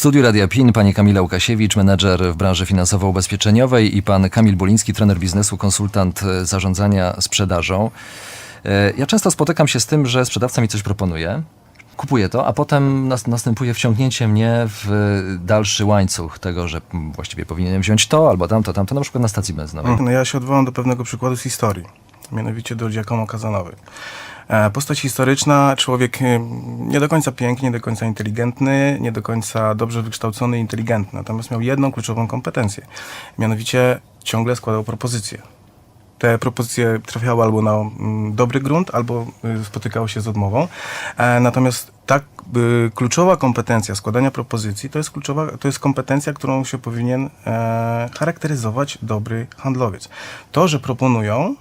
studiu Radia PIN pani Kamila Łukasiewicz, menedżer w branży finansowo-ubezpieczeniowej i pan Kamil Buliński, trener biznesu, konsultant e, zarządzania sprzedażą. E, Ja często spotykam się z tym, że sprzedawca mi coś proponuje, kupuję to, a potem nas, następuje wciągnięcie mnie w dalszy łańcuch tego, że właściwie powinienem wziąć to albo tamto, tamto, na przykład na stacji benzynowej. No ja się odwołam do pewnego przykładu z historii, mianowicie do Giacomo Casanowy. E, Postać historyczna, człowiek e, nie do końca piękny, nie do końca inteligentny, nie do końca dobrze wykształcony inteligentny. Natomiast miał jedną kluczową kompetencję. Mianowicie ciągle składał propozycje. Te propozycje trafiały albo na mm, dobry grunt, albo y, spotykały się z odmową. E, natomiast tak y, kluczowa kompetencja składania propozycji to jest kluczowa, to jest kompetencja, którą się powinien charakteryzować dobry handlowiec. To, że proponują,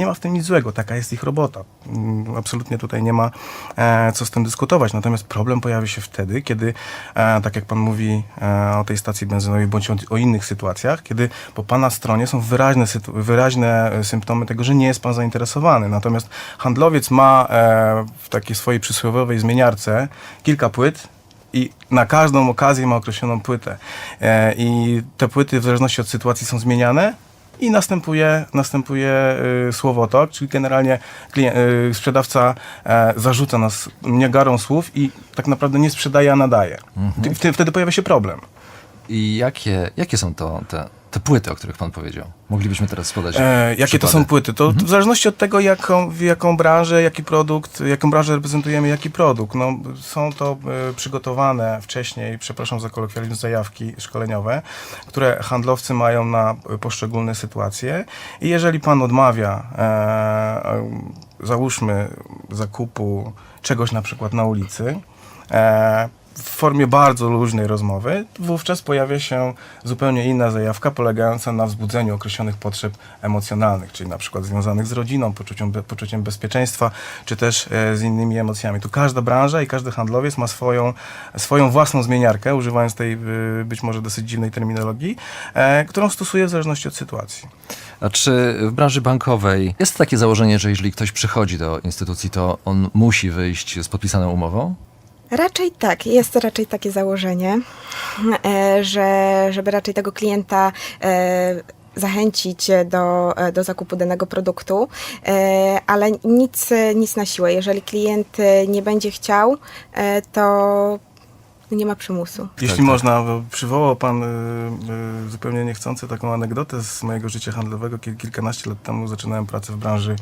nie ma w tym nic złego, taka jest ich robota. Mm, Absolutnie tutaj nie ma e, co z tym dyskutować. Natomiast problem pojawi się wtedy, kiedy, e, tak jak pan mówi e, o tej stacji benzynowej, bądź o, innych sytuacjach, kiedy po pana stronie są wyraźne, wyraźne symptomy tego, że nie jest pan zainteresowany. Natomiast handlowiec ma w takiej swojej przysłowiowej zmieniarce kilka płyt, i na każdą okazję ma określoną płytę. I te płyty w zależności od sytuacji są zmieniane i następuje, następuje y, słowotok, czyli generalnie y, sprzedawca e, zarzuca nas niegarą słów i tak naprawdę nie sprzedaje, a nadaje. Mhm. Wtedy pojawia się problem. I jakie, jakie są to te, te płyty, o których pan powiedział? Moglibyśmy teraz podać E, jakie to są płyty? To Mhm. w zależności od tego, jaką, w jaką branżę, jaki produkt, jaką branżę reprezentujemy, jaki produkt. No, są to e, przygotowane wcześniej, przepraszam za kolokwializm, zajawki szkoleniowe, które handlowcy mają na poszczególne sytuacje. I jeżeli pan odmawia, e, e, załóżmy, zakupu czegoś na przykład na ulicy, e, w formie bardzo luźnej rozmowy, wówczas pojawia się zupełnie inna zajawka polegająca na wzbudzeniu określonych potrzeb emocjonalnych, czyli na przykład związanych z rodziną, poczuciem, be, poczuciem bezpieczeństwa, czy też e, z innymi emocjami. Tu każda branża i każdy handlowiec ma swoją, swoją własną zmieniarkę, używając tej e, być może dosyć dziwnej terminologii, e, którą stosuje w zależności od sytuacji. A czy w branży bankowej jest takie założenie, że jeżeli ktoś przychodzi do instytucji, to on musi wyjść z podpisaną umową? Raczej tak, jest raczej takie założenie, e, że żeby raczej tego klienta e, zachęcić do, e, do zakupu danego produktu, ale nic, nic na siłę. Jeżeli klient nie będzie chciał, to nie ma przymusu. Jeśli tak. można, bo przywołał Pan y, y, zupełnie niechcący taką anegdotę z mojego życia handlowego. Kil, kilkanaście lat temu zaczynałem pracę w branży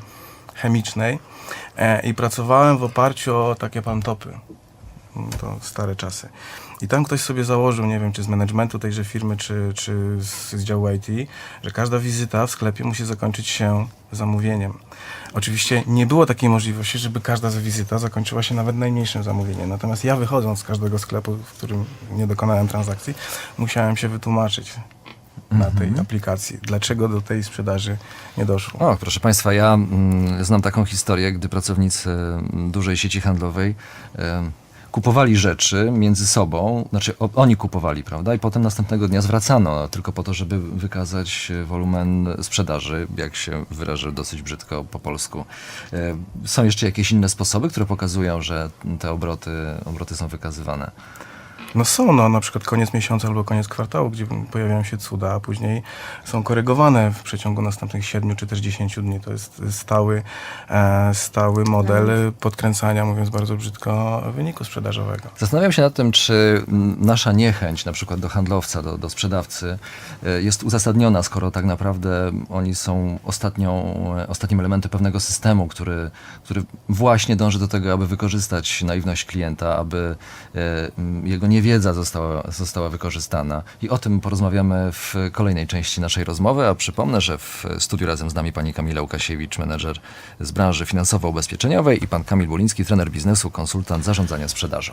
chemicznej e, i pracowałem w oparciu o takie pan-topy. To stare czasy. I tam ktoś sobie założył, nie wiem, czy z managementu tejże firmy, czy, czy z, z działu IT, że każda wizyta w sklepie musi zakończyć się zamówieniem. Oczywiście nie było takiej możliwości, żeby każda wizyta zakończyła się nawet najmniejszym zamówieniem. Natomiast ja wychodząc z każdego sklepu, w którym nie dokonałem transakcji, musiałem się wytłumaczyć na tej aplikacji, dlaczego do tej sprzedaży nie doszło. O, proszę Państwa, ja mm, znam taką historię, gdy pracownicy mm, dużej sieci handlowej em, kupowali rzeczy między sobą, znaczy oni kupowali, prawda? I potem następnego dnia zwracano, tylko po to, żeby wykazać e, wolumen sprzedaży, jak się wyrażę dosyć brzydko po polsku. E, Są jeszcze jakieś inne sposoby, które pokazują, że te obroty, obroty są wykazywane. No są, no na przykład koniec miesiąca albo koniec kwartału, gdzie pojawiają się cuda, a później są korygowane w przeciągu następnych 7 czy też 10 dni. To jest stały, e, stały model podkręcania, mówiąc bardzo brzydko, wyniku sprzedażowego. Zastanawiam się nad tym, czy nasza niechęć na przykład do handlowca, do, do sprzedawcy e, jest uzasadniona, skoro tak naprawdę oni są ostatnią, e, ostatnim elementem pewnego systemu, który, który właśnie dąży do tego, aby wykorzystać naiwność klienta, aby e, jego niewiedza została, została wykorzystana. I o tym porozmawiamy w kolejnej części naszej rozmowy, a przypomnę, że w studiu razem z nami pani Kamila Łukasiewicz, menedżer z branży finansowo-ubezpieczeniowej i pan Kamil Buliński, trener biznesu, konsultant zarządzania sprzedażą.